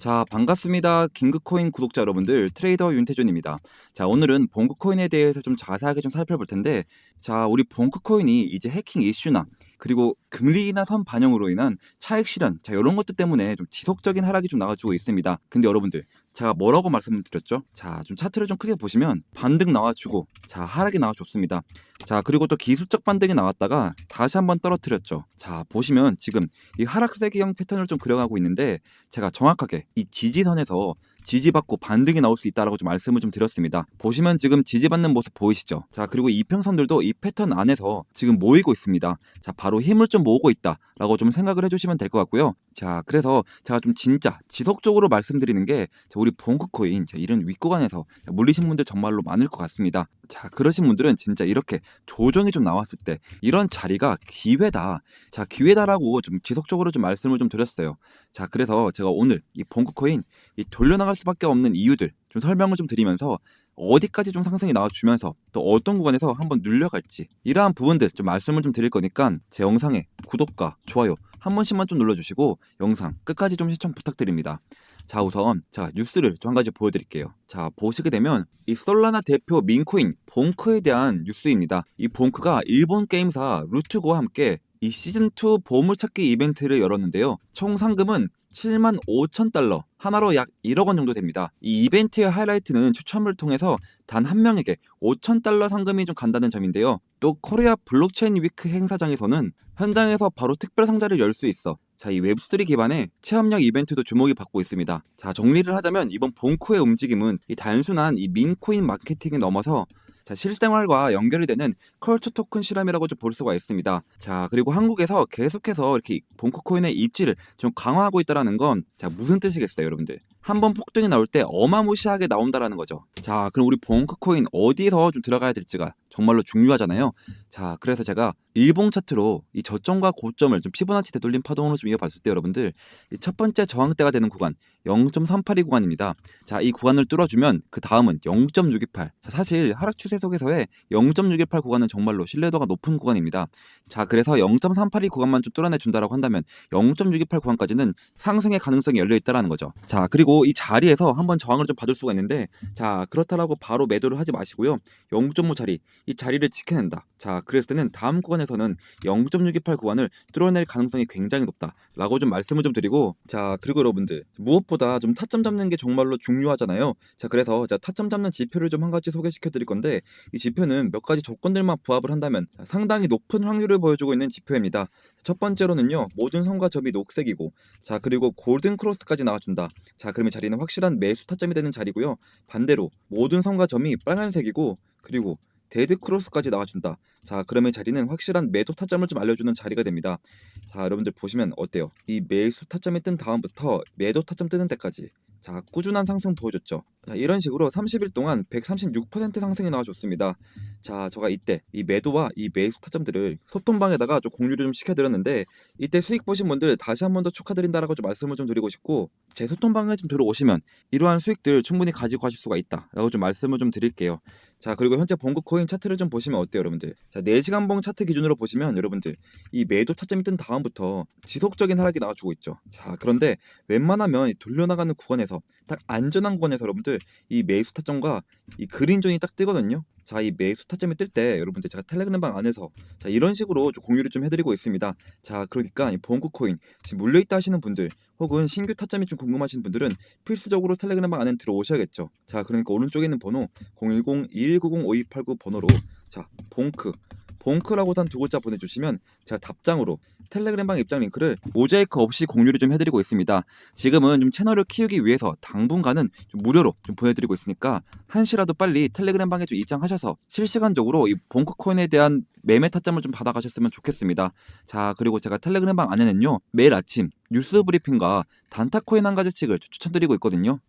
자, 반갑습니다. 긴급코인 구독자 여러분들, 트레이더 윤태준입니다. 자, 오늘은 봉크코인에 대해서 좀 자세하게 좀 살펴볼 텐데, 자, 우리 봉크코인이 이제 해킹 이슈나, 그리고 금리 인하 선 반영으로 인한 차익 실현, 자, 이런 것들 때문에 좀 지속적인 하락이 좀 나와주고 있습니다. 근데 여러분들, 제가 뭐라고 말씀을 드렸죠? 자, 좀 차트를 좀 크게 보시면 반등 나와주고, 자, 하락이 나와줬습니다. 자, 그리고 또 기술적 반등이 나왔다가 다시 한번 떨어뜨렸죠. 자, 보시면 지금 이 하락세기형 패턴을 좀 그려가고 있는데, 제가 정확하게 이 지지선에서 지지받고 반등이 나올 수 있다라고 좀 말씀을 좀 드렸습니다. 보시면 지금 지지받는 모습 보이시죠? 자, 그리고 이평선들도 이 패턴 안에서 지금 모이고 있습니다. 자, 바로 힘을 좀 모으고 있다라고 좀 생각을 해주시면 될 것 같고요. 자, 그래서 제가 좀 진짜 지속적으로 말씀드리는 게 자, 우리 봉크코인 자, 이런 윗구간에서 자, 물리신 분들 정말로 많을 것 같습니다. 자, 그러신 분들은 진짜 이렇게 조정이 좀 나왔을 때 이런 자리가 기회다. 자, 기회다라고 좀 지속적으로 좀 말씀을 좀 드렸어요. 자, 그래서 제가 오늘 이 봉크코인 이 돌려나갈 수밖에 없는 이유들 좀 설명을 좀 드리면서 어디까지 좀 상승이 나와주면서 또 어떤 구간에서 한번 눌려갈지 이러한 부분들 좀 말씀을 좀 드릴 거니까 제 영상에 구독과 좋아요 한 번씩만 좀 눌러주시고 영상 끝까지 좀 시청 부탁드립니다. 자 우선 자 뉴스를 좀 한 가지 보여드릴게요. 자 보시게 되면 이 솔라나 대표 민코인 봉크에 대한 뉴스입니다. 이 봉크가 일본 게임사 루트고와 함께 이 시즌2 보물찾기 이벤트를 열었는데요. 총 상금은 7만 5천 달러, 하나로 약 1억 원 정도 됩니다. 이 이벤트의 하이라이트는 추첨을 통해서 단 한 명에게 5천 달러 상금이 좀 간다는 점인데요. 또 코리아 블록체인 위크 행사장에서는 현장에서 바로 특별 상자를 열 수 있어 자, 이 웹3 기반의 체험형 이벤트도 주목이 받고 있습니다. 자, 정리를 하자면 이번 본코의 움직임은 이 단순한 이 민코인 마케팅에 넘어서 자, 실생활과 연결이 되는 컬처 토큰 실험이라고 좀 볼 수가 있습니다. 자, 그리고 한국에서 계속해서 이렇게 봉코코인의 입지를 좀 강화하고 있다라는 건 자, 무슨 뜻이겠어요, 여러분들? 한 번 폭등이 나올 때 어마무시하게 나온다라는 거죠. 자, 그럼 우리 봉코코인 어디서 좀 들어가야 될지가 정말로 중요하잖아요. 자, 그래서 제가 일봉 차트로 이 저점과 고점을 좀 피보나치 되돌림 파동으로 좀 이어봤을 때 여러분들 이첫 번째 저항대가 되는 구간 0.382 구간입니다. 자, 이 구간을 뚫어주면 그 다음은 0.628. 자, 사실 하락 추세 속에서의 0.618 구간은 정말로 신뢰도가 높은 구간입니다. 자, 그래서 0.382 구간만 좀 뚫어내 준다라고 한다면 0.628 구간까지는 상승의 가능성이 열려 있다라는 거죠. 자, 그리고 이 자리에서 한번 저항을 좀 받을 수가 있는데 자, 그렇다라고 바로 매도를 하지 마시고요. 0.5 자리 이 자리를 지켜낸다. 자, 그랬을 때는 다음 구간에서는 0.628 구간을 뚫어낼 가능성이 굉장히 높다라고 좀 말씀을 좀 드리고 자, 그리고 여러분들 무엇보다 좀 타점 잡는 게 정말로 중요하잖아요. 자, 그래서 자, 타점 잡는 지표를 좀 한 가지 소개시켜 드릴 건데 이 지표는 몇 가지 조건들만 부합을 한다면 상당히 높은 확률을 보여주고 있는 지표입니다. 첫 번째로는요, 모든 선과 점이 녹색이고, 자, 그리고 골든 크로스까지 나와 준다. 자, 그러면 자리는 확실한 매수 타점이 되는 자리고요. 반대로 모든 선과 점이 빨간색이고, 그리고 데드 크로스까지 나와준다. 자, 그러면 자리는 확실한 매도 타점을 좀 알려주는 자리가 됩니다. 자, 여러분들 보시면 어때요? 이 매수 타점이 뜬 다음부터 매도 타점 뜨는 때까지 자, 꾸준한 상승 보여줬죠. 자, 이런 식으로 30일 동안 136% 상승이 나와줬습니다. 자, 제가 이때 이 매도와 이 매수 타점들을 소통방에다가 좀 공유를 좀 시켜드렸는데 이때 수익 보신 분들 다시 한 번 더 축하드린다라고 좀 말씀을 좀 드리고 싶고 제 소통방에 좀 들어오시면 이러한 수익들 충분히 가지고 가실 수가 있다라고 좀 말씀을 좀 드릴게요. 자, 그리고 현재 봉급 코인 차트를 좀 보시면 어때요, 여러분들? 자, 4시간 봉 차트 기준으로 보시면 여러분들 이 매도 타점이 뜬 다음부터 지속적인 하락이 나와주고 있죠. 자, 그런데 웬만하면 돌려나가는 구간에서 딱 안전한 구간에서 여러분들 이 매수 타점과 이 그린존이 딱 뜨거든요. 자, 이 매수 타점이 뜰 때 여러분들 제가 텔레그램 방 안에서 자, 이런 식으로 좀 공유를 좀 해드리고 있습니다. 자, 그러니까 이 봉구 코인 지금 물려있다 하시는 분들 혹은 신규 타점이 좀 궁금하신 분들은 필수적으로 텔레그램 방 안에 들어오셔야겠죠. 자, 그러니까 오른쪽에 있는 번호 010-2190-5289 번호로 자, 봉크 봉크라고 단 두 글자 보내주시면 제가 답장으로 텔레그램방 입장 링크를 모자이크 없이 공유를 좀 해드리고 있습니다. 지금은 좀 채널을 키우기 위해서 당분간은 좀 무료로 좀 보내드리고 있으니까 한시라도 빨리 텔레그램방에 좀 입장하셔서 실시간적으로 이 봉크 코인에 대한 매매 타점을 좀 받아가셨으면 좋겠습니다. 자 그리고 제가 텔레그램방 안에는요 매일 아침 뉴스 브리핑과 단타 코인 한 가지씩을 추천드리고 있거든요.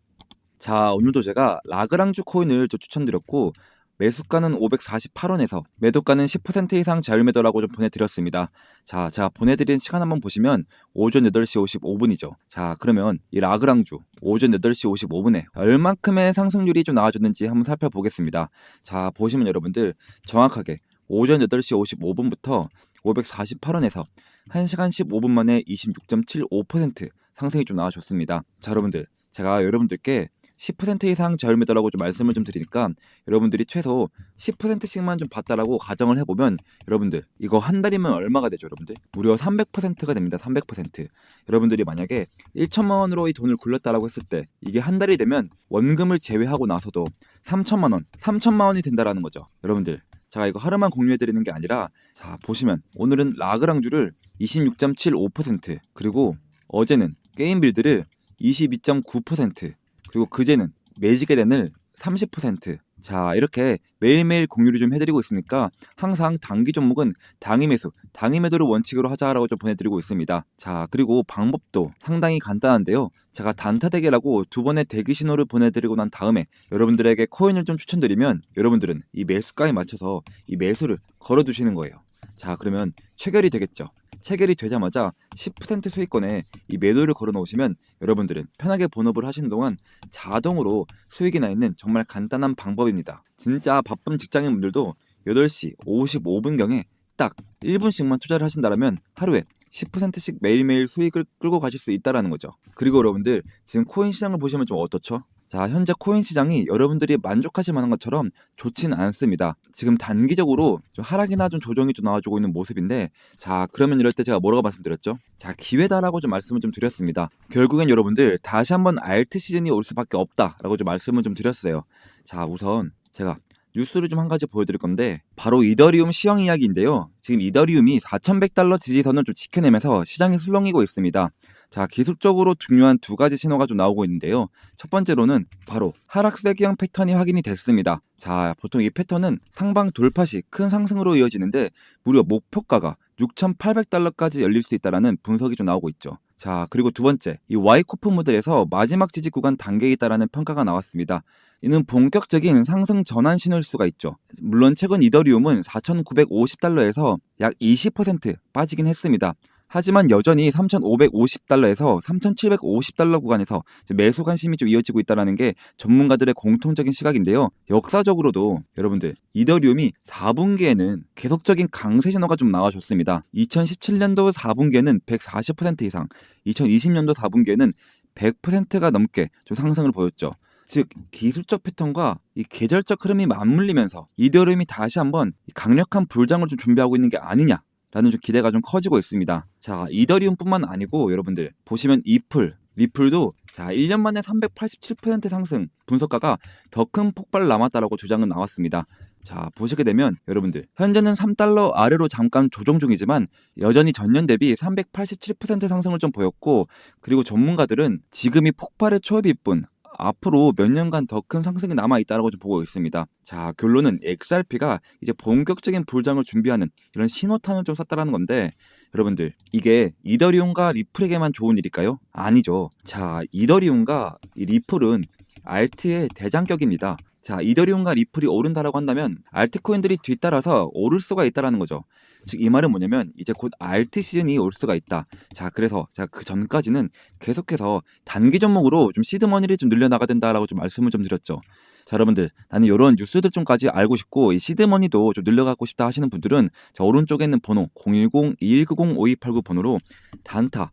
자 오늘도 제가 라그랑주 코인을 좀 추천드렸고 매수가는 548원에서 매도가는 10% 이상 자율 매도라고 좀 보내드렸습니다. 자, 제가 보내드린 시간 한번 보시면 오전 8시 55분이죠. 자, 그러면 이 라그랑주 오전 8시 55분에 얼만큼의 상승률이 좀 나와줬는지 한번 살펴보겠습니다. 자, 보시면 여러분들 정확하게 오전 8시 55분부터 548원에서 1시간 15분 만에 26.75% 상승이 좀 나와줬습니다. 자, 여러분들 제가 여러분들께 10% 이상 저렴이다라고 좀 말씀을 좀 드리니까 여러분들이 최소 10%씩만 좀 받다라고 가정을 해보면 여러분들 이거 한 달이면 얼마가 되죠 여러분들? 무려 300%가 됩니다 300% 여러분들이 만약에 1천만 원으로 이 돈을 굴렸다라고 했을 때 이게 한 달이 되면 원금을 제외하고 나서도 3천만 원 3천만 원이 된다라는 거죠. 여러분들 제가 이거 하루만 공유해 드리는 게 아니라 자 보시면 오늘은 라그랑주를 26.75% 그리고 어제는 게임 빌드를 22.9% 그리고 그제는 매직의 댄을 30%. 자, 이렇게 매일매일 공유를 좀 해드리고 있으니까 항상 단기 종목은 당일 매수, 당일 매도를 원칙으로 하자라고 좀 보내드리고 있습니다. 자, 그리고 방법도 상당히 간단한데요. 제가 단타 대결하고 두 번의 대기 신호를 보내드리고 난 다음에 여러분들에게 코인을 좀 추천드리면 여러분들은 이 매수가에 맞춰서 이 매수를 걸어두시는 거예요. 자, 그러면 체결이 되겠죠. 체결이 되자마자 10% 수익권에 이 매도를 걸어 놓으시면 여러분들은 편하게 본업을 하시는 동안 자동으로 수익이 나 있는 정말 간단한 방법입니다. 진짜 바쁜 직장인분들도 8시 55분경에 딱 1분씩만 투자를 하신다면 하루에 10%씩 매일매일 수익을 끌고 가실 수 있다라는 거죠. 그리고 여러분들 지금 코인 시장을 보시면 좀 어떻죠? 자, 현재 코인 시장이 여러분들이 만족하실 만한 것처럼 좋지는 않습니다. 지금 단기적으로 좀 하락이나 좀 조정이 좀 나와주고 있는 모습인데, 자, 그러면 이럴 때 제가 뭐라고 말씀드렸죠? 자, 기회다라고 좀 말씀을 좀 드렸습니다. 결국엔 여러분들 다시 한번 알트 시즌이 올 수밖에 없다라고 좀 말씀을 좀 드렸어요. 자, 우선 제가 뉴스를 좀 한 가지 보여드릴 건데 바로 이더리움 시황 이야기인데요. 지금 이더리움이 4,100달러 지지선을 좀 지켜내면서 시장이 술렁이고 있습니다. 자, 기술적으로 중요한 두 가지 신호가 좀 나오고 있는데요. 첫 번째로는 바로 하락세기형 패턴이 확인이 됐습니다. 자, 보통 이 패턴은 상방 돌파 시 큰 상승으로 이어지는데 무려 목표가가 6,800달러까지 열릴 수 있다라는 분석이 좀 나오고 있죠. 자, 그리고 두 번째, 이 와이코프 모델에서 마지막 지지 구간 단계에 있다라는 평가가 나왔습니다. 이는 본격적인 상승 전환 신호일 수가 있죠. 물론 최근 이더리움은 4,950달러에서 약 20% 빠지긴 했습니다. 하지만 여전히 3,550달러에서 3,750달러 구간에서 매수 관심이 좀 이어지고 있다는 게 전문가들의 공통적인 시각인데요. 역사적으로도 여러분들 이더리움이 4분기에는 계속적인 강세 신호가 좀 나와줬습니다. 2017년도 4분기에는 140% 이상, 2020년도 4분기에는 100%가 넘게 좀 상승을 보였죠. 즉 기술적 패턴과 이 계절적 흐름이 맞물리면서 이더리움이 다시 한번 강력한 불장을 좀 준비하고 있는 게 아니냐 라는 좀 기대가 좀 커지고 있습니다. 자, 이더리움뿐만 아니고 여러분들 보시면 이플, 리플도 자, 1년 만에 387% 상승, 분석가가 더 큰 폭발을 남았다라고 주장은 나왔습니다. 자, 보시게 되면 여러분들 현재는 3달러 아래로 잠깐 조정 중이지만 여전히 전년 대비 387% 상승을 좀 보였고 그리고 전문가들은 지금이 폭발의 초입일 뿐 앞으로 몇 년간 더 큰 상승이 남아 있다고 좀 보고 있습니다. 자, 결론은 XRP가 이제 본격적인 불장을 준비하는 이런 신호탄을 좀 쐈다라는 건데 여러분들 이게 이더리움과 리플에게만 좋은 일일까요? 아니죠. 자, 이더리움과 이 리플은 알트의 대장격입니다. 자, 이더리움과 리플이 오른다라고 한다면 알트코인들이 뒤따라서 오를 수가 있다라는 거죠. 즉 이 말은 뭐냐면 이제 곧 알트 시즌이 올 수가 있다. 자, 그래서 제가 그 전까지는 계속해서 단기 종목으로 좀 시드 머니를 좀 늘려 나가야 된다라고 좀 말씀을 좀 드렸죠. 자, 여러분들 나는 이런 뉴스들 좀까지 알고 싶고 이 시드 머니도 좀 늘려가고 싶다 하시는 분들은 자, 오른쪽에 있는 번호 010-2190-5289 번호로 단타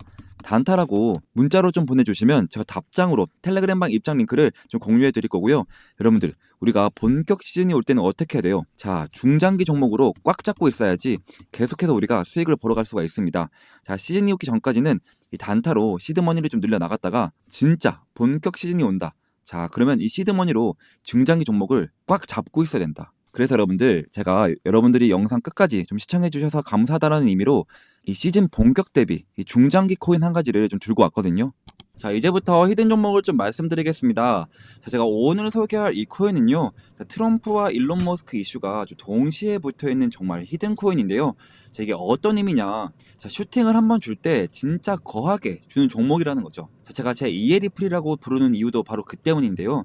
단타라고 문자로 좀 보내주시면 제가 답장으로 텔레그램방 입장 링크를 좀 공유해 드릴 거고요. 여러분들 우리가 본격 시즌이 올 때는 어떻게 해야 돼요? 자 중장기 종목으로 꽉 잡고 있어야지 계속해서 우리가 수익을 벌어갈 수가 있습니다. 자 시즌이 오기 전까지는 이 단타로 시드머니를 좀 늘려 나갔다가 진짜 본격 시즌이 온다. 자 그러면 이 시드머니로 중장기 종목을 꽉 잡고 있어야 된다. 그래서 여러분들 제가 여러분들이 영상 끝까지 좀 시청해 주셔서 감사하다라는 의미로 이 시즌 본격 대비 이 중장기 코인 한 가지를 좀 들고 왔거든요. 자 이제부터 히든 종목을 좀 말씀드리겠습니다. 자 제가 오늘 소개할 이 코인은요 자, 트럼프와 일론 머스크 이슈가 좀 동시에 붙어 있는 정말 히든 코인인데요. 자 이게 어떤 의미냐? 자 슈팅을 한번 줄 때 진짜 거하게 주는 종목이라는 거죠. 자 제가 제 이에리플이라고 부르는 이유도 바로 그 때문인데요.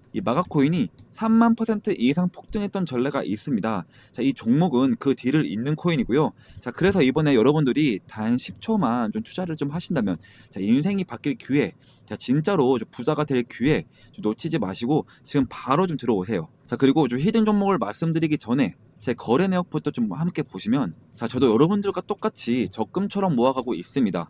이 마가코인이 3만 퍼센트 이상 폭등했던 전례가 있습니다. 자, 이 종목은 그 뒤를 잇는 코인이고요. 자, 그래서 이번에 여러분들이 단 10초만 좀 투자를 좀 하신다면, 자, 인생이 바뀔 기회, 자, 진짜로 좀 부자가 될 기회 좀 놓치지 마시고 지금 바로 좀 들어오세요. 자, 그리고 좀 히든 종목을 말씀드리기 전에 제 거래 내역부터 좀 함께 보시면, 자, 저도 여러분들과 똑같이 적금처럼 모아가고 있습니다.